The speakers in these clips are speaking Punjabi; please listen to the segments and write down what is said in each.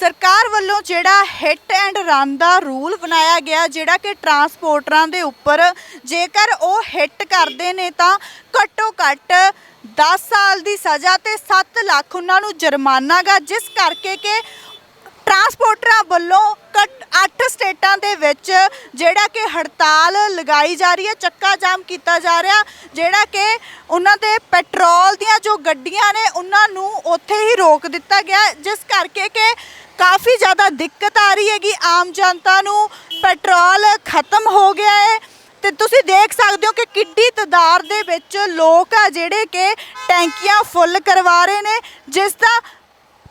ਸਰਕਾਰ ਵੱਲੋਂ ਜਿਹੜਾ ਹਿੱਟ ਐਂਡ ਰਨ ਦਾ ਰੂਲ ਬਣਾਇਆ ਗਿਆ, ਜਿਹੜਾ ਕਿ ਟਰਾਂਸਪੋਰਟਰਾਂ ਦੇ ਉੱਪਰ, ਜੇਕਰ ਉਹ ਹਿੱਟ ਕਰਦੇ ਨੇ ਤਾਂ ਘੱਟੋ ਘੱਟ 10 ਸਾਲ ਦੀ ਸਜ਼ਾ ਤੇ 7 ਲੱਖ ਉਹਨਾਂ ਨੂੰ ਜੁਰਮਾਨਾ ਗਾ, ਜਿਸ ਕਰਕੇ ਕਿ ਟਰਾਂਸਪੋਰਟਰਾਂ ਵੱਲੋਂ ਘੱਟ 8 ਸਟੇਟਾਂ ਦੇ ਵਿੱਚ ਜਿਹੜਾ ਕਿ ਹੜਤਾਲ ਲਗਾਈ ਜਾ ਰਹੀ ਹੈ, ਚੱਕਾ ਜਾਮ ਕੀਤਾ ਜਾ ਰਿਹਾ, ਜਿਹੜਾ ਕਿ ਉਹਨਾਂ ਦੇ ਪੈਟਰੋਲ ਦੀਆਂ ਜੋ ਗੱਡੀਆਂ ਨੇ, ਉਹਨਾਂ ਨੂੰ ਉੱਥੇ ਹੀ ਰੋਕ ਦਿੱਤਾ ਗਿਆ। ਜਿਸ ਕਰਕੇ ਕਿ ਕਾਫੀ ਜ਼ਿਆਦਾ ਦਿੱਕਤ ਆ ਰਹੀ ਹੈਗੀ, ਆਮ ਜਨਤਾ ਨੂੰ ਪੈਟਰੋਲ ਖਤਮ ਹੋ ਗਿਆ ਹੈ। ਤੇ ਤੁਸੀਂ ਦੇਖ ਸਕਦੇ ਹੋ ਕਿ ਕਿੱਡੀ ਤਦਾਰ ਦੇ ਵਿੱਚ ਲੋਕ ਆ ਜਿਹੜੇ ਕਿ ਟੈਂਕੀਆਂ ਫੁੱਲ ਕਰਵਾ ਰਹੇ ਨੇ, ਜਿਸ ਦਾ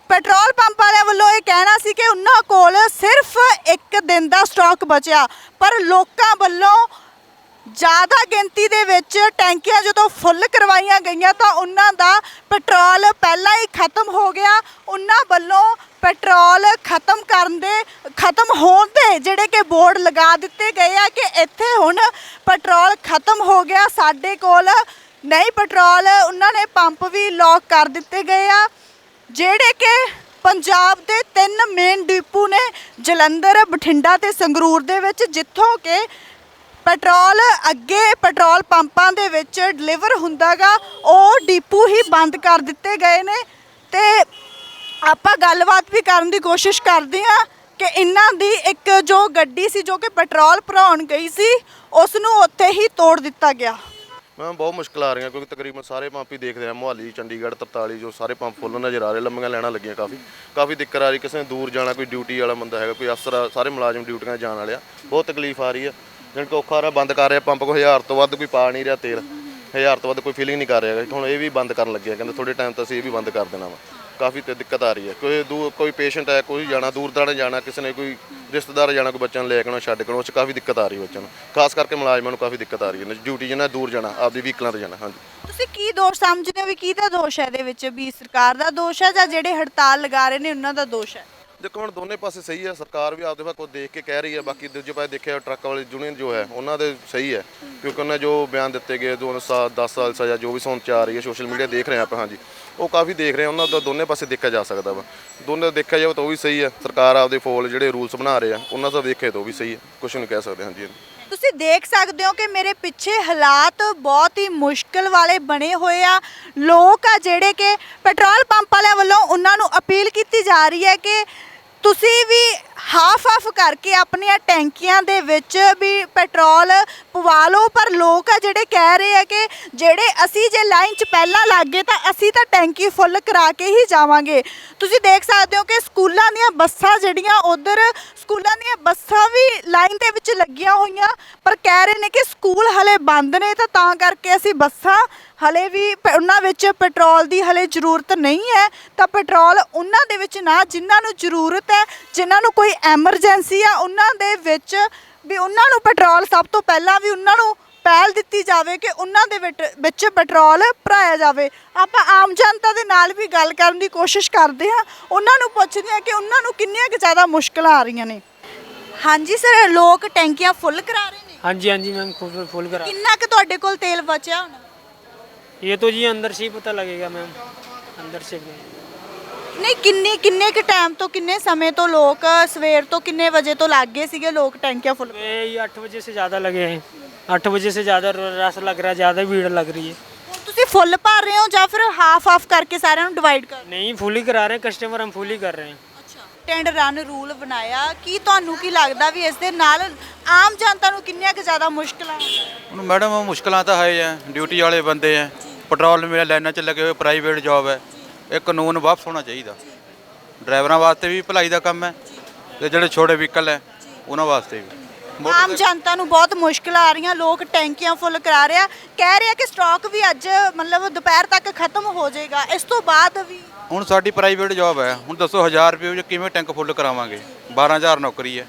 ਪੈਟਰੋਲ ਪੰਪ ਵਾਲਿਆਂ ਵੱਲੋਂ ਇਹ ਕਹਿਣਾ ਸੀ ਕਿ ਉਹਨਾਂ ਕੋਲ ਸਿਰਫ ਇੱਕ ਦਿਨ ਦਾ ਸਟਾਕ ਬਚਿਆ, ਪਰ ਲੋਕਾਂ ਵੱਲੋਂ ਜ਼ਿਆਦਾ ਗਿਣਤੀ ਦੇ ਵਿੱਚ ਟੈਂਕੀਆਂ ਜਦੋਂ ਫੁੱਲ ਕਰਵਾਈਆਂ ਗਈਆਂ ਤਾਂ ਉਹਨਾਂ ਦਾ ਪੈਟਰੋਲ ਪਹਿਲਾਂ ਹੀ ਖਤਮ ਹੋ ਗਿਆ। ਉਹਨਾਂ ਵੱਲੋਂ ਪੈਟਰੋਲ ਖਤਮ ਕਰਨ ਦੇ, ਖਤਮ ਹੋਣ ਦੇ ਜਿਹੜੇ ਕਿ ਬੋਰਡ ਲਗਾ ਦਿੱਤੇ ਗਏ ਆ ਕਿ ਇੱਥੇ ਹੁਣ ਪੈਟਰੋਲ ਖਤਮ ਹੋ ਗਿਆ। ਸਾਡੇ ਕੋਲ ਨਹੀਂ ਪੈਟਰੋਲ, ਉਹਨਾਂ ਨੇ ਪੰਪ ਵੀ ਲੌਕ ਕਰ ਦਿੱਤੇ ਗਏ ਆ। ਜਿਹੜੇ ਕਿ ਪੰਜਾਬ ਦੇ ਤਿੰਨ ਮੇਨ ਡਿਪੂ ਨੇ ਜਲੰਧਰ, ਬਠਿੰਡਾ ਤੇ ਸੰਗਰੂਰ ਦੇ ਵਿੱਚ, ਜਿੱਥੋਂ ਕਿ ਪੈਟਰੋਲ ਅੱਗੇ ਪੈਟਰੋਲ ਪੰਪਾਂ ਦੇ ਵਿੱਚ ਡਿਲੀਵਰ ਹੁੰਦਾਗਾ, ਉਹ ਡਿਪੂ ਹੀ ਬੰਦ ਕਰ ਦਿੱਤੇ ਗਏ ਨੇ। ਤੇ ਆਪਾਂ ਗੱਲਬਾਤ ਵੀ ਕਰਨ ਦੀ ਕੋਸ਼ਿਸ਼ ਕਰਦੇ ਆ ਕਿ ਇਹਨਾਂ ਦੀ ਇੱਕ ਜੋ ਗੱਡੀ ਸੀ, ਜੋ ਕਿ ਪੈਟਰੋਲ ਭਰਾਉਣ ਗਈ ਸੀ ਉਸ ਨੂੰ ਉੱਥੇ ਹੀ ਤੋੜ ਦਿੱਤਾ ਗਿਆ। ਮੈਮ ਬਹੁਤ ਮੁਸ਼ਕਲ ਆ ਰਹੀਆਂ ਕਿਉਂਕਿ ਤਕਰੀਬਨ ਸਾਰੇ ਪੰਪ ਹੀ ਦੇਖਦੇ ਆ ਮੁਹਾਲੀ ਚੰਡੀਗੜ੍ਹ 43 ਜੋ ਸਾਰੇ ਪੰਪ ਫੁੱਲ ਨਜ਼ਰ ਆ ਰਹੇ ਲੰਮੀਆਂ ਲੈਣਾ ਲੱਗੀਆਂ ਕਾਫੀ। ਕਾਫੀ ਦਿੱਕਤ ਆ ਰਹੀ ਕਿਸੇ ਨੇ ਦੂਰ ਜਾਣਾ ਕੋਈ ਡਿਊਟੀ ਵਾਲਾ ਬੰਦਾ ਹੈਗਾ ਕੋਈ ਅਫਸਰ ਆ, ਸਾਰੇ ਮੁਲਾਜ਼ਮ ਡਿਊਟੀਆਂ 'ਤੇ ਜਾਣ ਵਾਲੇ ਆ। ਬਹੁਤ ਤਕਲੀਫ ਆ ਰਹੀ ਆ। ਜਣ ਕਿ ਔਖਾ ਰਿਹਾ ਬੰਦ ਕਰ ਰਿਹਾ ਪੰਪ ਕੋ 1000 ਤੋਂ ਵੱਧ ਕੋਈ ਪਾ ਨਹੀਂ ਰਿਹਾ ਤੇਲ 1000 ਤੋਂ ਵੱਧ ਕੋਈ ਫੀਲਿੰਗ ਨਹੀਂ ਕਰ ਰਿਹਾ ਹੁਣ ਇਹ ਵੀ ਬੰਦ ਕਰਨ ਲੱਗੇ ਕਹਿੰਦੇ ਥੋੜੇ ਟਾਈਮ ਤੱਕ ਅਸੀਂ ਇਹ ਵੀ ਬੰਦ ਕਰ ਦੇਣਾ ਵਾ। ਕਾਫੀ ਤੇ ਦਿੱਕਤ ਆ ਰਹੀ ਹੈ ਕੋਈ ਦੂਰ ਕੋਈ ਪੇਸ਼ੈਂਟ ਹੈ ਕੋਈ ਜਾਣਾ ਦੂਰ ਦਾਣੇ ਜਾਣਾ ਕਿਸੇ ਨੇ ਕੋਈ ਰਿਸ਼ਤੇਦਾਰ ਜਾਣਾ ਕੋਈ ਬੱਚਿਆਂ ਨੂੰ ਲੈ ਕੇ ਆਉਣਾ ਛੱਡ ਕੇ ਆਉਣਾ, ਉਹ 'ਚ ਕਾਫੀ ਦਿੱਕਤ ਆ ਰਹੀ ਹੈ ਬੱਚਿਆਂ ਨੂੰ। ਖਾਸ ਕਰਕੇ ਮੁਲਾਜ਼ਮਾਂ ਨੂੰ ਕਾਫੀ ਦਿੱਕਤ ਆ ਰਹੀ ਹੈ। ਡਿਊਟੀ ਜਿਹਨਾਂ ਦੂਰ ਜਾਣਾ ਆਪਦੀ ਵਹੀਕਲਾਂ ਤੇ ਜਾਣਾ ਹਾਂਜੀ। ਤੁਸੀਂ ਕੀ ਦੋਸ਼ ਸਮਝਦੇ ਹੋ ਵੀ ਕਿਹਦਾ ਦੋਸ਼ ਹੈ ਇਹਦੇ ਵਿੱਚ? ਵੀ ਸਰਕਾਰ ਦਾ ਦੋਸ਼ ਹੈ ਜਾਂ ਜਿਹੜੇ ਹੜਤਾਲ ਲਗਾ ਰਹੇ ਨੇ ਉਹਨਾਂ ਦਾ ਦੋਸ਼ ਹੈ? ਦੇਖੋ ਹੁਣ ਦੋਨੇ ਪਾਸੇ ਸਹੀ ਹੈ ਸਰਕਾਰ ਵੀ ਆਪਦੇ ਕੋਲ ਦੇਖ ਕੇ ਕਹਿ ਰਹੀ ਹੈ ਬਾਕੀ ਦੂਜੇ ਪਾਸੇ ਦੇਖਿਆ ਟਰੱਕ ਵਾਲੀ ਯੂਨੀਅਨ ਜੋ ਹੈ, ਉਹਨਾਂ ਦੇ ਸਹੀ ਹੈ। ਕਿਉਂਕਿ ਉਹਨਾਂ ਜੋ ਬਿਆਨ ਦਿੱਤੇ ਗਏ, ਦੋ ਸਾਲ 10 ਸਾਲ ਸਜ਼ਾ ਜੋ ਵੀ ਸੁਣ ਚ ਆ ਰਹੀ ਹੈ, ਸੋਸ਼ਲ ਮੀਡੀਆ ਦੇਖ ਰਹੇ ਆਪਾਂ, ਹਾਂਜੀ। ਉਹ ਕਾਫੀ ਦੇਖ ਰਹੇ ਉਹਨਾਂ ਦਾ ਦੋਨੇ ਪਾਸੇ ਦੇਖਿਆ ਜਾ ਸਕਦਾ ਵਾ। ਦੋਨੇ ਦੇਖਿਆ ਜਾਵੇ ਤਾਂ ਉਹ ਵੀ ਸਹੀ ਹੈ, ਸਰਕਾਰ ਆਪਦੇ ਫੋਲ ਜਿਹੜੇ ਰੂਲਸ ਬਣਾ ਰਹੇ ਆ, ਉਹਨਾਂ ਦਾ ਦੇਖੇ ਤਾਂ ਉਹ ਵੀ ਸਹੀ ਹੈ ਕੁਝ ਨਹੀਂ ਕਹਿ ਸਕਦੇ ਹਾਂਜੀ। ਤੁਸੀਂ ਦੇਖ ਸਕਦੇ ਹੋ ਕਿ ਮੇਰੇ ਪਿੱਛੇ ਹਾਲਾਤ ਬਹੁਤ ਹੀ ਮੁਸ਼ਕਲ ਵਾਲੇ ਬਣੇ ਹੋਏ ਆ। ਲੋਕ ਆ ਜਿਹੜੇ ਕਿ ਪੈਟਰੋਲ ਪੰਪ ਵਾਲਿਆਂ ਵੱਲੋਂ ਉਹਨਾਂ ਨੂੰ ਅਪੀਲ ਕੀਤੀ ਜਾ ਰਹੀ ਹੈ ਕਿ ਤੁਸੀਂ ਵੀ ਹਾਫ ਹਾਫ ਕਰਕੇ ਆਪਣੀਆਂ ਟੈਂਕੀਆਂ ਦੇ ਵਿੱਚ ਵੀ ਪੈਟਰੋਲ ਪਵਾ ਲਓ। ਪਰ ਲੋਕ ਆ ਜਿਹੜੇ ਕਹਿ ਰਹੇ ਆ ਕਿ ਜਿਹੜੇ ਅਸੀਂ ਜੇ ਲਾਈਨ 'ਚ ਪਹਿਲਾਂ ਲੱਗ ਗਏ ਤਾਂ ਅਸੀਂ ਤਾਂ ਟੈਂਕੀ ਫੁੱਲ ਕਰਾ ਕੇ ਹੀ ਜਾਵਾਂਗੇ। ਤੁਸੀਂ ਦੇਖ ਸਕਦੇ ਹੋ ਕਿ ਸਕੂਲਾਂ ਦੀਆਂ ਬੱਸਾਂ ਜਿਹੜੀਆਂ ਉਧਰ, ਸਕੂਲਾਂ ਦੀਆਂ ਬੱਸਾਂ ਵੀ ਲਾਈਨ ਦੇ ਵਿੱਚ ਲੱਗੀਆਂ ਹੋਈਆਂ। ਪਰ ਕਹਿ ਰਹੇ ਨੇ ਕਿ ਸਕੂਲ ਹਲੇ ਬੰਦ ਨੇ ਤਾਂ ਤਾਂ ਕਰਕੇ ਅਸੀਂ ਬੱਸਾਂ ਹਲੇ ਵੀ ਪ- ਉਹਨਾਂ ਵਿੱਚ ਪੈਟਰੋਲ ਦੀ ਹਲੇ ਜ਼ਰੂਰਤ ਨਹੀਂ ਹੈ। ਤਾਂ ਪੈਟਰੋਲ ਉਹਨਾਂ ਦੇ ਵਿੱਚ ਨਾ, ਜਿਨ੍ਹਾਂ ਨੂੰ ਜ਼ਰੂਰਤ ਹੈ, ਜਿਨ੍ਹਾਂ ਨੂੰ ਕੋਈ ਐਮਰਜੈਂਸੀ ਆ ਉਹਨਾਂ ਦੇ ਵਿੱਚ ਵੀ ਉਹਨਾਂ ਨੂੰ ਪੈਟਰੋਲ ਸਭ ਤੋਂ ਪਹਿਲਾਂ ਵੀ ਉਹਨਾਂ ਨੂੰ ਪਹਿਲ ਦਿੱਤੀ ਜਾਵੇ ਕਿ ਉਹਨਾਂ ਦੇ ਵਿੱਚ ਵਿੱਚ ਪੈਟਰੋਲ ਭਰਾਇਆ ਜਾਵੇ ਆਪਾਂ ਆਮ ਜਨਤਾ ਦੇ ਨਾਲ ਵੀ ਗੱਲ ਕਰਨ ਦੀ ਕੋਸ਼ਿਸ਼ ਕਰਦੇ ਹਾਂ ਉਹਨਾਂ ਨੂੰ ਪੁੱਛਦੇ ਹਾਂ ਕਿ ਉਹਨਾਂ ਨੂੰ ਕਿੰਨੀਆਂ ਕੁ ਜ਼ਿਆਦਾ ਮੁਸ਼ਕਲਾਂ ਆ ਰਹੀਆਂ ਨੇ ਹਾਂਜੀ ਸਰ ਲੋਕ ਟੈਂਕੀਆਂ ਫੁੱਲ ਕਰਾ ਰਹੇ ਨੇ हाँ जी हाँ जी मैम फुल फुल करा ਕਿੰਨਾ ਕੁ ਤੁਹਾਡੇ ਕੋਲ ਤੇਲ ਬਚਿਆ ਹੁਣ ये तो जी अंदर से ही पता लगेगा मैम अंदर से ਨਹੀਂ ਕਿੰਨੇ ਕਿੰਨੇ ਕੁ ਟਾਈਮ ਤੋਂ ਕਿੰਨੇ ਸਮੇਂ ਤੋਂ ਲੋਕ ਸਵੇਰ ਤੋਂ ਕਿੰਨੇ ਵਜੇ ਤੋਂ ਲੱਗ ਗਏ ਸੀਗੇ ਲੋਕ ਟੈਂਕੀਆਂ ਫੁੱਲ वे ये आठ बजे से ज़्यादा लगे हैं आठ बजे से ज़्यादा रस लग रहा है ज़्यादा भीड़ लग रही है ਹੁਣ ਤੁਸੀਂ ਫੁੱਲ ਭਰ ਰਹੇ ਹੋ ਜਾਂ ਫਿਰ ਹਾਫ ਹਾਫ ਕਰਕੇ ਸਾਰਿਆਂ ਨੂੰ ਡਿਵਾਈਡ ਕਰ नहीं फुल ही करा रहे हैं कस्टमर हम फुल ही कर रहे हैं ਅੱਛਾ ਟੈਂਡ ਰਨ ਰੂਲ ਬਣਾਇਆ ਕੀ ਤੁਹਾਨੂੰ ਕੀ ਲੱਗਦਾ ਵੀ ਇਸ ਦੇ ਨਾਲ ਆਮ ਜਨਤਾ ਨੂੰ ਕਿੰਨੀਆਂ ਕੁ ਜ਼ਿਆਦਾ ਮੁਸ਼ਕਲਾਂ ਆਉਂਦੀਆਂ ਹੁਣ ਮੈਡਮ ਮੁਸ਼ਕਲਾਂ ਤਾਂ ਹੈ ਆ ਡਿਊਟੀ ਵਾਲੇ ਬੰਦੇ ਆ ਪੈਟਰੋਲ ਮੇਰੇ ਲਾਈਨਾਂ 'ਚ ਲੱਗੇ ਹੋਏ ਪ੍ਰਾਈਵੇਟ ਜੌਬ ਹੈ ਇਹ ਕਾਨੂੰਨ ਵਾਪਸ ਹੋਣਾ ਚਾਹੀਦਾ। ਡਰਾਈਵਰਾਂ ਵਾਸਤੇ ਵੀ ਭਲਾਈ ਦਾ ਕੰਮ ਹੈ ਤੇ ਜਿਹੜੇ ਛੋਟੇ ਵਹੀਕਲ ਹੈ ਉਹਨਾਂ ਵਾਸਤੇ ਵੀ। ਆਮ ਜਨਤਾ ਨੂੰ ਬਹੁਤ ਮੁਸ਼ਕਲਾਂ ਆ ਰਹੀਆਂ ਲੋਕ ਟੈਂਕੀਆਂ ਫੁੱਲ ਕਰਾ ਰਿਹਾ। ਕਹਿ ਰਿਹਾ ਕਿ ਸਟਾਕ ਵੀ ਅੱਜ ਮਤਲਬ ਦੁਪਹਿਰ ਤੱਕ ਖਤਮ ਹੋ ਜਾਏਗਾ। ਇਸ ਤੋਂ ਬਾਅਦ ਵੀ ਹੁਣ ਸਾਡੀ ਪ੍ਰਾਈਵੇਟ ਜੌਬ ਹੈ। ਹੁਣ ਦੱਸੋ 1000 ਰੁਪਏ ਵਿੱਚ ਕਿਵੇਂ ਟੈਂਕ ਫੁੱਲ ਕਰਾਵਾਂਗੇ? 12000 ਨੌਕਰੀ ਹੈ।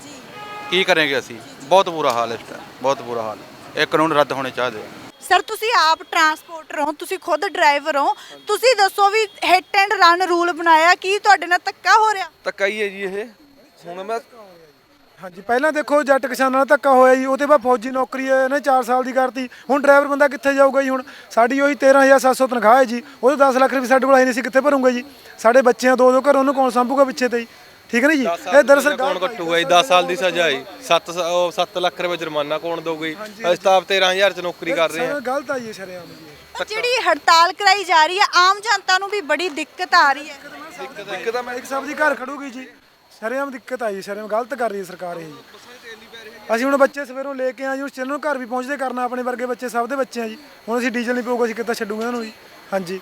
ਕੀ ਕਰਾਂਗੇ ਅਸੀਂ? ਬਹੁਤ ਬੁਰਾ ਹਾਲ ਹੈ ਇਸ ਟਾਈਮ ਬਹੁਤ ਬੁਰਾ ਹਾਲ। ਇਹ ਕਾਨੂੰਨ ਰੱਦ ਹੋਣੇ ਚਾਹੀਦੇ ਸਰ ਤੁਸੀਂ ਆਪ ਟਰਾਂਸਪੋਰਟਰ ਹੋ ਤੁਸੀਂ ਖੁਦ ਡਰਾਈਵਰ ਹੋ। ਤੁਸੀਂ ਦੱਸੋ ਵੀ ਹਿੱਟ ਐਂਡ ਰਨ ਰੂਲ ਬਣਾਇਆ ਕੀ ਤੁਹਾਡੇ ਨਾਲ ਧੱਕਾ ਹੋ ਰਿਹਾ? ਧੱਕਾ ਹੀ ਹੈ ਜੀ ਇਹ। ਹੁਣ ਮੈਂ ਹਾਂਜੀ ਪਹਿਲਾਂ ਦੇਖੋ ਜੱਟ ਕਿਸਾਨਾਂ ਨਾਲ ਧੱਕਾ ਹੋਇਆ ਜੀ। ਉਹਦੇ ਬਾਅਦ ਫੌਜੀ ਨੌਕਰੀ ਇਹਨੇ 4 ਸਾਲ ਦੀ ਕਰਤੀ। ਹੁਣ ਡਰਾਈਵਰ ਬੰਦਾ ਕਿੱਥੇ ਜਾਊਗਾ ਜੀ ਹੁਣ? ਸਾਡੀ ਉਹੀ 13700 ਤਨਖਾਹ ਹੈ ਜੀ। ਉਹਦੇ 10 ਲੱਖ ਰੁਪਏ ਸਾਡੇ ਕੋਲ ਆਏ ਨਹੀਂ ਸੀ ਕਿੱਥੇ ਭਰੂਗੇ ਜੀ? ਸਾਡੇ ਬੱਚਿਆਂ ਦੋ ਦੋ ਘਰ ਉਹਨੂੰ ਕੌਣ ਸੰਭੂਗਾ ਪਿੱਛੇ ਤੇ ਜੀ? ਠੀਕ ਹੈ ਨਾ ਜੀ? ਇਹ ਦਰਅਸਲ ਕੌਣ ਆ ਜੀ। ਕੱਟੂਗਾ ਜੀ? 10 ਸਾਲ ਦੀ ਸਜ਼ਾ ਹੈ 7 ਉਹ 7 ਲੱਖ ਰੁਪਏ ਜੁਰਮਾਨਾ ਕੌਣ ਦਊਗਾ ਜੀ? ਅਸੀਂ ਤਾਂ ਆਪ 13000 ਚ ਨੌਕਰੀ ਕਰ ਰਹੇ ਹਾਂ। ਗਲਤ ਆ ਜੀ ਇਹ ਸ਼ਰੇਆਮ ਜੀ। ਜਿਹੜੀ ਹੜਤਾਲ ਕਰਾਈ ਜਾ ਰਹੀ ਹੈ ਆਮ ਜਨਤਾ ਨੂੰ ਵੀ ਬੜੀ ਦਿੱਕਤ ਆ ਰਹੀ ਹੈ। ਦਿੱਕਤ ਆ ਮੈਂ ਇੱਕ ਸਬਜ਼ੀ ਘਰ ਖੜੂਗੀ ਜੀ। ਸ਼ਰੇਆਮ ਦਿੱਕਤ ਆਈ ਸ਼ਰੇਆਮ ਗਲਤ ਕਰ ਰਹੀ ਹੈ ਸਰਕਾਰ ਇਹ ਜੀ। ਅਸੀਂ ਹੁਣ ਬੱਚੇ ਸਵੇਰੋਂ ਲੈ ਕੇ ਆਏ ਜੀ ਉਸ ਨੂੰ ਘਰ ਵੀ ਪਹੁੰਚਦੇ ਕਰਨਾ ਆਪਣੇ ਵਰਗੇ ਬੱਚੇ ਸਭ ਦੇ ਬੱਚੇ ਆ ਜੀ। ਹੁਣ ਅਸੀਂ ਡੀਜ਼ਲ ਨਹੀਂ ਪਊਗਾ ਅਸੀਂ ਕਿੱਦਾਂ ਛੱਡੂਗੇ ਇਹਨਾਂ ਨੂੰ ਜੀ? ਹਾਂਜੀ।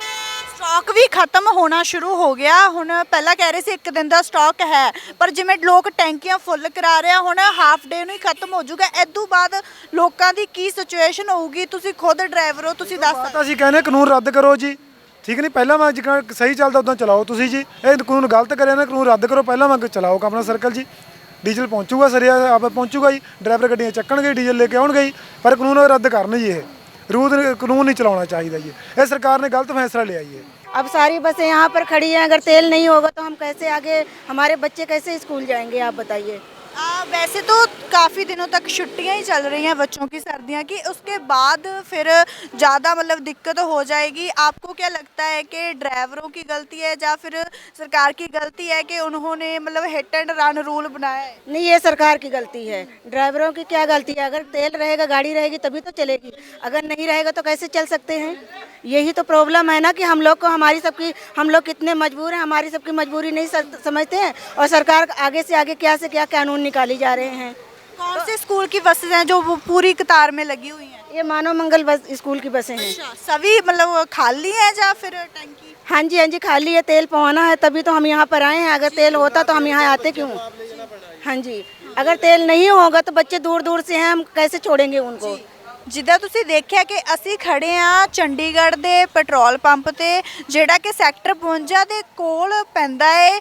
ਸਟਾਕ ਵੀ ਖਤਮ ਹੋਣਾ ਸ਼ੁਰੂ ਹੋ ਗਿਆ। ਹੁਣ ਪਹਿਲਾਂ ਕਹਿ ਰਹੇ ਸੀ ਇੱਕ ਦਿਨ ਦਾ ਸਟਾਕ ਹੈ, ਪਰ ਜਿਵੇਂ ਲੋਕ ਟੈਂਕੀਆਂ ਫੁੱਲ ਕਰਾ ਰਹੇ ਆ, ਹੁਣ ਹਾਫ ਡੇ ਨੂੰ ਹੀ ਖਤਮ ਹੋ ਜਾਊਗਾ। ਇਦੋਂ ਬਾਅਦ ਲੋਕਾਂ ਦੀ ਕੀ ਸਿਚੁਏਸ਼ਨ ਹੋਊਗੀ? ਤੁਸੀਂ ਖੁਦ ਡਰਾਈਵਰ ਹੋ, ਤੁਸੀਂ ਦੱਸ ਸਕਦੇ ਤਾਂ ਅਸੀਂ ਕਹਿੰਦੇ ਕਾਨੂੰਨ ਰੱਦ ਕਰੋ ਜੀ। ਠੀਕ ਨਹੀਂ? ਪਹਿਲਾਂ ਵਾਂਗ ਜਿੱਦਾਂ ਸਹੀ ਚੱਲਦਾ, ਉਦਾਂ ਚਲਾਓ ਤੁਸੀਂ ਜੀ। ਇਹ ਕਾਨੂੰਨ ਗਲਤ ਕਰਿਆ ਨਾ, ਕਾਨੂੰਨ ਰੱਦ ਕਰੋ। ਪਹਿਲਾਂ ਵਾਂਗ ਚਲਾਓ ਆਪਣਾ ਸਰਕਲ ਜੀ। ਡੀਜ਼ਲ ਪਹੁੰਚੂਗਾ, ਸਰੀਆ ਆਪ ਪਹੁੰਚੂਗਾ ਜੀ। ਡਰਾਈਵਰ ਗੱਡੀਆਂ ਚੱਕਣਗੇ, ਡੀਜ਼ਲ ਲੈ ਕੇ ਆਉਣਗੇ ਜੀ। ਪਰ ਕਾਨੂੰਨ ਰੱਦ ਕਰਨ ਜੀ ਇਹ। रूद कानून नहीं चलाना चाहिए ये ये सरकार ने गलत फैसला लिया ये अब सारी बसें यहाँ पर खड़ी हैं अगर तेल नहीं होगा तो हम कैसे आगे हमारे बच्चे कैसे स्कूल जाएंगे आप बताइए आ, वैसे तो काफ़ी दिनों तक छुट्टियाँ ही चल रही हैं बच्चों की सर्दियाँ की। उसके बाद फिर ज़्यादा मतलब दिक्कत हो जाएगी। आपको क्या लगता है कि ड्राइवरों की गलती है या फिर सरकार की गलती है कि उन्होंने मतलब हिट एंड रन रूल बनाया है? नहीं ये सरकार की गलती है। ड्राइवरों की क्या गलती है? अगर तेल रहेगा गाड़ी रहेगी तभी तो चलेगी। अगर नहीं रहेगा तो कैसे चल सकते हैं? यही तो प्रॉब्लम है ना कि हम लोग को हमारी सबकी हम लोग कितने मजबूर हैं हमारी सबकी मजबूरी नहीं समझते हैं? और सरकार आगे से आगे क्या से क्या कानून निकाली जा रहे हैं कौन से स्कूल की बसें हैं जो वो पूरी कतार में लगी हुई हैं ये मानव मंगल बस स्कूल की बसें हैं अच्छा सभी मतलब खाली हैं या फिर टंकी हाँ जी हाँ जी खाली है तेल पवाना है तभी तो हम यहाँ पर आए हैं अगर तेल होता तो हम यहाँ आते क्यों हाँ जी अगर तेल नहीं होगा तो बच्चे दूर दूर से हैं हम कैसे छोड़ेंगे उनको ਜਿੱਦਾਂ ਤੁਸੀਂ ਦੇਖਿਆ ਕਿ ਅਸੀਂ ਖੜੇ ਆ ਚੰਡੀਗੜ੍ਹ ਦੇ ਪੈਟਰੋਲ ਪੰਪ ਤੇ ਜਿਹੜਾ ਕਿ ਸੈਕਟਰ 52 ਦੇ ਕੋਲ ਪੈਂਦਾ ਏ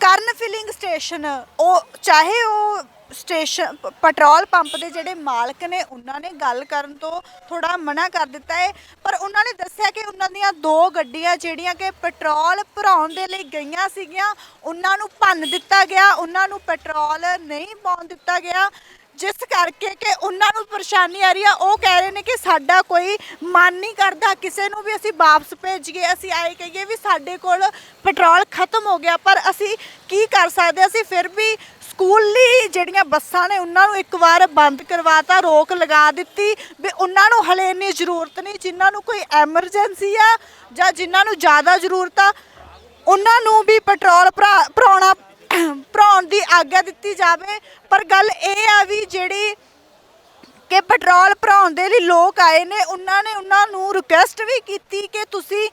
ਕਰਨ ਫਿਲਿੰਗ ਸਟੇਸ਼ਨ ਉਹ ਚਾਹੇ ਉਹ ਸਟੇਸ਼ਨ ਪ- ਪੈਟਰੋਲ ਪੰਪ ਦੇ ਜਿਹੜੇ ਮਾਲਕ ਨੇ, ਉਹਨਾਂ ਨੇ ਗੱਲ ਕਰਨ ਤੋਂ ਥੋੜਾ ਮਨਾ ਕਰ ਦਿੱਤਾ ਹੈ ਪਰ ਉਹਨਾਂ ਨੇ ਦੱਸਿਆ ਕਿ ਉਹਨਾਂ ਦੀਆਂ ਦੋ ਗੱਡੀਆਂ ਜਿਹੜੀਆਂ ਕਿ ਪੈਟਰੋਲ ਭਰਾਉਣ ਦੇ ਲਈ ਗਈਆਂ ਸੀਗੀਆਂ, ਉਹਨਾਂ ਨੂੰ ਭੰਨ ਦਿੱਤਾ ਗਿਆ, ਉਹਨਾਂ ਨੂੰ ਪੈਟਰੋਲ ਨਹੀਂ ਪਾਉਣ ਦਿੱਤਾ ਗਿਆ। ਜਿਸ ਕਰਕੇ ਕਿ ਉਹਨਾਂ ਨੂੰ ਪਰੇਸ਼ਾਨੀ ਆ ਰਹੀ ਆ, ਉਹ ਕਹਿ ਰਹੇ ਨੇ ਕਿ ਸਾਡਾ ਕੋਈ ਮਨ ਨਹੀਂ ਕਰਦਾ, ਕਿਸੇ ਨੂੰ ਵੀ ਅਸੀਂ ਵਾਪਸ ਭੇਜੀਏ, ਅਸੀਂ ਆਏ ਕਹੀਏ ਵੀ ਸਾਡੇ ਕੋਲ ਪੈਟਰੋਲ ਖਤਮ ਹੋ ਗਿਆ, ਪਰ ਅਸੀਂ ਕੀ ਕਰ ਸਕਦੇ, ਅਸੀਂ ਫਿਰ ਵੀ ਸਕੂਲੀ ਜਿਹੜੀਆਂ ਬੱਸਾਂ ਨੇ, ਉਹਨਾਂ ਨੂੰ ਇੱਕ ਵਾਰ ਬੰਦ ਕਰਵਾਤਾ, ਰੋਕ ਲਗਾ ਦਿੱਤੀ ਵੀ ਉਹਨਾਂ ਨੂੰ ਹਲੇ ਇੰਨੀ ਜ਼ਰੂਰਤ ਨਹੀਂ, ਜਿਨ੍ਹਾਂ ਨੂੰ ਕੋਈ ਐਮਰਜੈਂਸੀ ਆ ਜਾਂ ਜਿਨ੍ਹਾਂ ਨੂੰ ਜ਼ਿਆਦਾ ਜ਼ਰੂਰਤ ਆ, ਉਹਨਾਂ ਨੂੰ ਵੀ ਪੈਟਰੋਲ ਭਰਾ- ਭਰਾਉਣਾ ਭਰਾਉਣ ਦੀ ਆਗਿਆ ਦਿੱਤੀ ਜਾਵੇ। ਪਰ ਗੱਲ ਇਹ ਆ ਵੀ ਜਿਹੜੀ ਕਿ ਪੈਟਰੋਲ ਭਰਾਉਣ ਦੇ ਲਈ ਲੋਕ ਆਏ ਨੇ, ਉਹਨਾਂ ਨੇ ਉਹਨਾਂ ਨੂੰ ਰਿਕੁਐਸਟ ਵੀ ਕੀਤੀ ਕਿ ਤੁਸੀਂ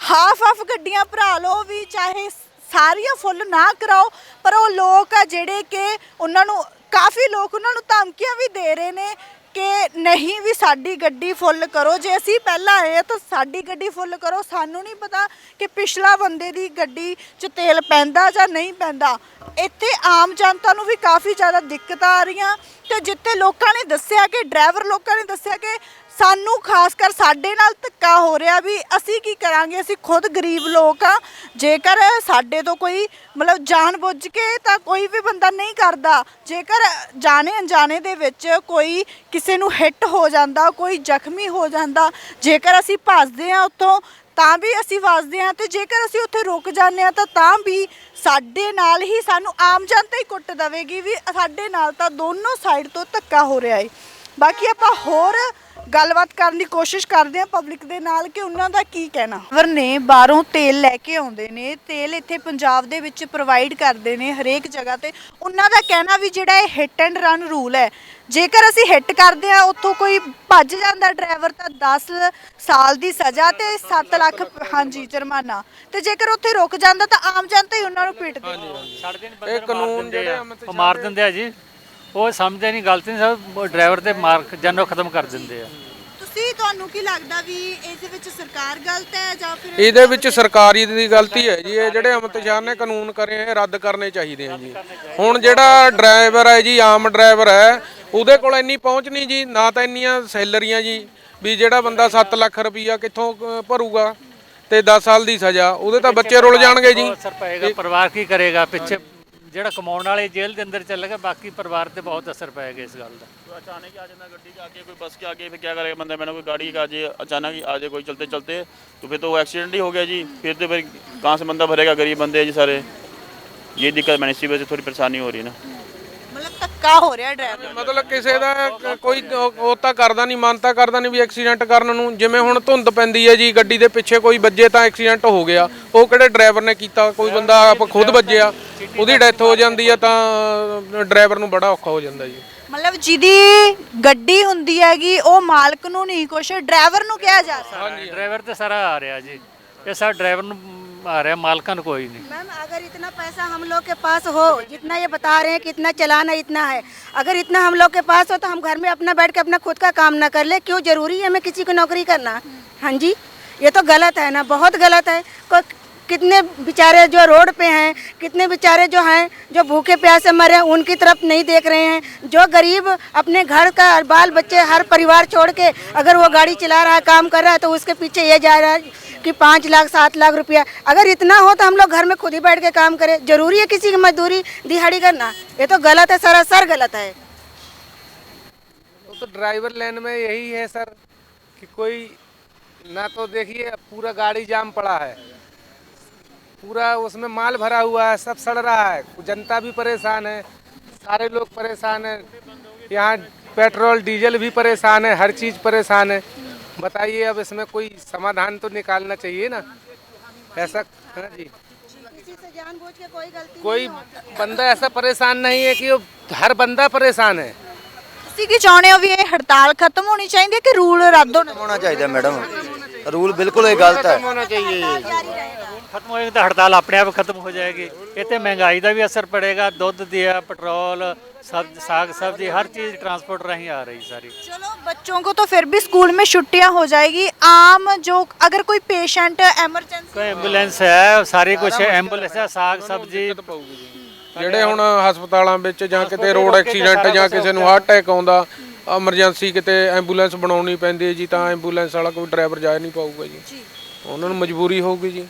ਹਾਫ ਹਾਫ ਗੱਡੀਆਂ ਭਰਾ ਲਓ ਵੀ ਚਾਹੇ ਸਾਰੀਆਂ ਫੁੱਲ ਨਾ ਕਰਾਓ। ਪਰ ਉਹ ਲੋਕ ਆ ਜਿਹੜੇ ਕਿ ਉਹਨਾਂ ਨੂੰ, ਕਾਫੀ ਲੋਕ ਉਹਨਾਂ ਨੂੰ ਧਮਕੀਆਂ ਵੀ ਦੇ ਰਹੇ ਨੇ ਕਿ ਨਹੀਂ ਵੀ ਸਾਡੀ ਗੱਡੀ ਫੁੱਲ ਕਰੋ। ਜੇ ਅਸੀਂ ਪਹਿਲਾਂ ਆਏ ਆ ਤਾਂ ਸਾਡੀ ਗੱਡੀ ਫੁੱਲ ਕਰੋ। ਸਾਨੂੰ ਨਹੀਂ ਪਤਾ ਕਿ ਪਿਛਲਾ ਬੰਦੇ ਦੀ ਗੱਡੀ 'ਚ ਤੇਲ ਪੈਂਦਾ ਜਾਂ ਨਹੀਂ ਪੈਂਦਾ। ਇੱਥੇ ਆਮ ਜਨਤਾ ਨੂੰ ਵੀ ਕਾਫੀ ਜ਼ਿਆਦਾ ਦਿੱਕਤਾਂ ਆ ਰਹੀਆਂ ਤੇ ਜਿੱਥੇ ਲੋਕਾਂ ਨੇ ਦੱਸਿਆ ਕਿ, ਡਰਾਈਵਰ ਲੋਕਾਂ ਨੇ ਦੱਸਿਆ ਕਿ ਸਾਨੂੰ ਖਾਸ ਕਰ ਸਾਡੇ ਨਾਲ ਧੱਕਾ ਹੋ ਰਿਹਾ ਵੀ ਅਸੀਂ ਕੀ ਕਰਾਂਗੇ, ਅਸੀਂ ਖੁਦ ਗਰੀਬ ਲੋਕ ਆ ਜੇਕਰ ਸਾਡੇ ਤੋਂ ਕੋਈ ਮਤਲਬ ਜਾਣ ਬੁੱਝ ਕੇ ਤਾਂ ਕੋਈ ਵੀ ਬੰਦਾ ਨਹੀਂ ਕਰਦਾ। ਜੇਕਰ ਜਾਣੇ ਅਣਜਾਣੇ ਦੇ ਵਿੱਚ ਕੋਈ ਕਿਸੇ ਨੂੰ ਹਿੱਟ ਹੋ ਜਾਂਦਾ, ਕੋਈ ਜ਼ਖਮੀ ਹੋ ਜਾਂਦਾ, ਜੇਕਰ ਅਸੀਂ ਭੱਜਦੇ ਆ ਉੱਥੋਂ, ਤਾਂ ਵੀ ਅਸੀਂ ਵੱਸਦੇ ਹਾਂ ਤੇ ਜੇਕਰ ਅਸੀਂ ਉੱਥੇ ਰੁਕ ਜਾਂਦੇ ਹਾਂ ਤਾਂ ਤਾਂ ਵੀ ਸਾਡੇ ਨਾਲ ਹੀ ਸਾਨੂੰ ਆਮ ਜਨਤਾ ਹੀ ਕੁੱਟ ਦੇਵੇਗੀ ਵੀ ਸਾਡੇ ਨਾਲ ਤਾਂ ਦੋਨੋਂ ਸਾਈਡ ਤੋਂ ਧੱਕਾ ਹੋ ਰਿਹਾ ਏ। ਬਾਕੀ ਆਪਾਂ ਹੋਰ ਗੱਲਬਾਤ ਕਰਨ ਦੀ ਕੋਸ਼ਿਸ਼ ਕਰਦੇ ਹਾਂ ਪਬਲਿਕ ਦੇ ਨਾਲ ਕਿ ਉਹਨਾਂ ਦਾ ਕੀ ਕਹਿਣਾ। ਵਰ ਨੇ ਬਾਹਰੋਂ ਤੇਲ ਲੈ ਕੇ ਆਉਂਦੇ ਨੇ ਤੇਲ ਇੱਥੇ ਪੰਜਾਬ ਦੇ ਵਿੱਚ ਪ੍ਰੋਵਾਈਡ ਕਰਦੇ ਨੇ ਹਰੇਕ ਜਗ੍ਹਾ ਤੇ। ਉਹਨਾਂ ਦਾ ਕਹਿਣਾ ਵੀ ਜਿਹੜਾ ਇਹ ਹਿੱਟ ਐਂਡ ਰਨ ਰੂਲ ਹੈ ਜੇਕਰ ਅਸੀਂ ਹਿੱਟ ਕਰਦੇ ਆ ਉੱਥੋਂ ਕੋਈ ਭੱਜ ਜਾਂਦਾ ਡਰਾਈਵਰ ਤਾਂ 10 ਸਾਲ ਦੀ ਸਜ਼ਾ ਤੇ 7 ਲੱਖ ਹਾਂਜੀ ਜੁਰਮਾਨਾ। ਤੇ ਜੇਕਰ ਉੱਥੇ ਰੁਕ ਜਾਂਦਾ ਤਾਂ ਆਮ ਜਨਤਾ ਹੀ ਉਹਨਾਂ ਨੂੰ ਪੀਟਦੀ ਛੱਡ ਦੇਣ ਬੰਦੇ ਨੂੰ ਮਾਰ ਦਿੰਦੇ ਆ ਉਹ ਮਾਰ ਦਿੰਦੇ ਆ ਜੀ। ਉਹ ਸਮਝਦੇ ਨਹੀਂ ਗਲਤੀ ਨਹੀਂ ਸਭ ਡਰਾਈਵਰ ਤੇ ਮਾਰ ਜਾਨੋਂ ਖਤਮ ਕਰ ਦਿੰਦੇ ਆ। ਤੁਸੀਂ ਤੁਹਾਨੂੰ ਕੀ ਲੱਗਦਾ ਵੀ ਇਸ ਦੇ ਵਿੱਚ ਸਰਕਾਰ ਗਲਤ ਹੈ ਜਾਂ ਫਿਰ ਇਹਦੇ ਵਿੱਚ ਸਰਕਾਰੀ ਦੀ ਗਲਤੀ ਹੈ ਜੀ ਇਹ ਜਿਹੜੇ ਅਮਿਤ ਸ਼ਾਹ ਨੇ ਕਾਨੂੰਨ ਕਰੇ ਇਹ ਰੱਦ ਕਰਨੇ ਚਾਹੀਦੇ ਆ ਜੀ। ਹੁਣ ਜਿਹੜਾ ਡਰਾਈਵਰ ਹੈ ਜੀ ਆਮ ਡਰਾਈਵਰ ਹੈ ਉਹਦੇ ਕੋਲ ਇੰਨੀ ਪਹੁੰਚ ਨਹੀਂ ਜੀ ਨਾ ਤਾਂ ਇੰਨੀਆਂ ਸੈਲਰੀਆਂ ਜੀ ਵੀ ਜਿਹੜਾ ਬੰਦਾ 7 ਲੱਖ ਰੁਪਈਆ ਕਿੱਥੋਂ ਭਰੂਗਾ ਤੇ 10 ਸਾਲ ਦੀ ਸਜ਼ਾ ਉਹਦੇ ਤਾਂ ਬੱਚੇ ਰੁਲ ਜਾਣਗੇ ਜੀ। ਅਸਰ ਪਏਗਾ ਪਰਿਵਾਰ ਕੀ ਕਰੇਗਾ ਪਿੱਛੇ ਜਿਹੜਾ ਕਮਾਉਣ ਵਾਲੇ ਜੇਲ੍ਹ ਦੇ ਅੰਦਰ ਚੱਲੇਗਾ ਬਾਕੀ ਪਰਿਵਾਰ ਤੇ ਬਹੁਤ ਅਸਰ ਪਏਗਾ ਇਸ ਗੱਲ ਦਾ तो अचानक ही आ जाना गड्डी के आगे कोई बस के आगे फिर क्या करेगा बंदा मैंने कोई गाड़ी का आ जाए अचानक ही आ जाए कोई चलते चलते तो फिर तो वो एक्सीडेंट ही हो गया जी फिर तो फिर कहाँ से बंदा भरेगा गरीब बंदे हैं जी सारे ये दिक्कत मैंने इसी वजह से थोड़ी परेशानी हो रही है ना ਮਤਲਬ ਧੱਕਾ ਹੋ ਰਿਹਾ ਡਰਾਈਵਰ ਮਤਲਬ ਕਿਸੇ ਦਾ ਕ- ਕੋਈ ਉਹ ਉਹ ਤਾਂ ਕਰਦਾ ਨਹੀਂ ਮੰਨਤਾ ਕਰਦਾ ਨਹੀਂ ਵੀ ਐਕਸੀਡੈਂਟ ਕਰਨ ਨੂੰ। ਜਿਵੇਂ ਹੁਣ ਧੁੰਦ ਪੈਂਦੀ ਹੈ ਜੀ ਗੱਡੀ ਦੇ ਪਿੱਛੇ ਕੋਈ ਵੱਜੇ ਤਾਂ ਐਕਸੀਡੈਂਟ ਹੋ ਗਿਆ। ਉਹ ਕਿਹੜੇ ਡਰਾਈਵਰ ਨੇ ਕੀਤਾ? ਕੋਈ ਬੰਦਾ ਆਪ ਖੁਦ ਵੱਜਿਆ ਉਹਦੀ ਡੈਥ ਹੋ ਜਾਂਦੀ ਹੈ ਤਾਂ ਡਰਾਈਵਰ ਨੂੰ ਬੜਾ ਔਖਾ ਹੋ ਜਾਂਦਾ ਜੀ। ਮਤਲਬ ਜਿਹਦੀ ਗੱਡੀ ਹੁੰਦੀ ਹੈਗੀ ਉਹ ਮਾਲਕ ਨੂੰ ਨਹੀਂ ਕੁਛ ਡਰਾਈਵਰ ਨੂੰ ਕਿਹਾ ਜਾ ਸਕਦਾ। ਡਰਾਈਵਰ ਤੇ ਸਾਰਾ ਆ ਰਿਹਾ ਜੀ। ਇਹ ਸਾਰਾ ਡਰਾਈਵਰ ਨੂੰ अरे मालकन कोई नहीं। मैम, अगर इतना पैसा हम लोग के पास हो, जितना ये बता रहे हैं कि इतना चलाना इतना है, अगर इतना हम लोग के पास हो तो हम घर में अपना बैठ के अपना खुद का काम ना कर ले, क्यों ज़रूरी है हमें किसी को नौकरी करना? हाँ जी, ये तो गलत है ना, बहुत गलत है। कोई कितने बेचारे जो रोड पे हैं, कितने बेचारे जो हैं, जो भूखे प्यासे मरे हैं, उनकी तरफ़ नहीं देख रहे हैं। जो गरीब अपने घर का बाल बच्चे हर परिवार छोड़ के अगर वो गाड़ी चला रहा है, काम कर रहा है तो उसके पीछे ये जा रहा है कि पाँच लाख, सात लाख रुपया। अगर इतना हो तो हम लोग घर में खुद ही बैठ के काम करें। ज़रूरी है किसी की मजदूरी, दिहाड़ी करना ये तो गलत है, सरासर गलत है। तो ड्राइवर लाइन में यही है, सर, कि कोई ना तो देखिए, पूरा गाड़ी जाम पड़ा है। पूरा उसमें माल भरा हुआ है सब सड़ रहा है जनता भी परेशान है सारे लोग परेशान हैं यहाँ पेट्रोल डीजल भी परेशान है हर चीज़ परेशान है बताइए अब इसमें कोई समाधान तो निकालना चाहिए ना ऐसा हाँ जी किसी से जानबूझ के कोई गलती कोई बंदा ऐसा परेशान नहीं है कि वो हर बंदा परेशान है ਤੁਸੀਂ ਕੀ ਚਾਹੁੰਦੇ ਹੋ ਵੀ ਇਹ ਹੜਤਾਲ ਖਤਮ ਹੋਣੀ ਚਾਹੀਦੀ ਹੈ ਕਿ ਰੂਲ ਰੱਦ ਹੋਣਾ ਹੋਣਾ ਚਾਹੀਦਾ ਮੈਡਮ ਰੂਲ ਬਿਲਕੁਲ ਇਹ ਗਲਤ ਹੈ ਖਤਮ ਹੋਏਗੀ ਤਾਂ ਹੜਤਾਲ ਆਪਣੇ ਆਪ ਖਤਮ ਹੋ ਜਾਏਗੀ ਇਹ ਤੇ ਮਹਿੰਗਾਈ ਦਾ ਵੀ ਅਸਰ ਪੜੇਗਾ ਦੁੱਧ ਦੀ ਆ ਪੈਟਰੋਲ ਸਬ ਸਾਗ ਸਬਜ਼ੀ ਹਰ ਚੀਜ਼ ट्रांसपोर्ट राही आ रही सारी चलो बच्चों को तो फिर भी स्कूल में छुट्टियां हो जाएगी आम जो अगर कोई पेशेंट एमरजेंसी कोई एम्बुलेंस है सारी कुछ एम्बुलेंस है साग सब्जी ਜਿਹੜੇ ਹੁਣ ਹਸਪਤਾਲਾਂ ਵਿੱਚ ਜਾਂ ਕਿਤੇ ਰੋਡ ਐਕਸੀਡੈਂਟ ਜਾਂ ਕਿਸੇ ਨੂੰ ਹਾਰਟ ਅਟੈਕ ਆਉਂਦਾ ਐਮਰਜੈਂਸੀ ਕਿਤੇ ਐਂਬੂਲੈਂਸ ਬਣਾਉਣੀ ਪੈਂਦੀ ਹੈ ਜੀ ਤਾਂ ਐਂਬੂਲੈਂਸ ਵਾਲਾ ਕੋਈ ਡਰਾਈਵਰ ਜਾ ਨਹੀਂ ਪਾਊਗਾ ਜੀ ਉਹਨਾਂ ਨੂੰ ਮਜਬੂਰੀ ਹੋਊਗੀ ਜੀ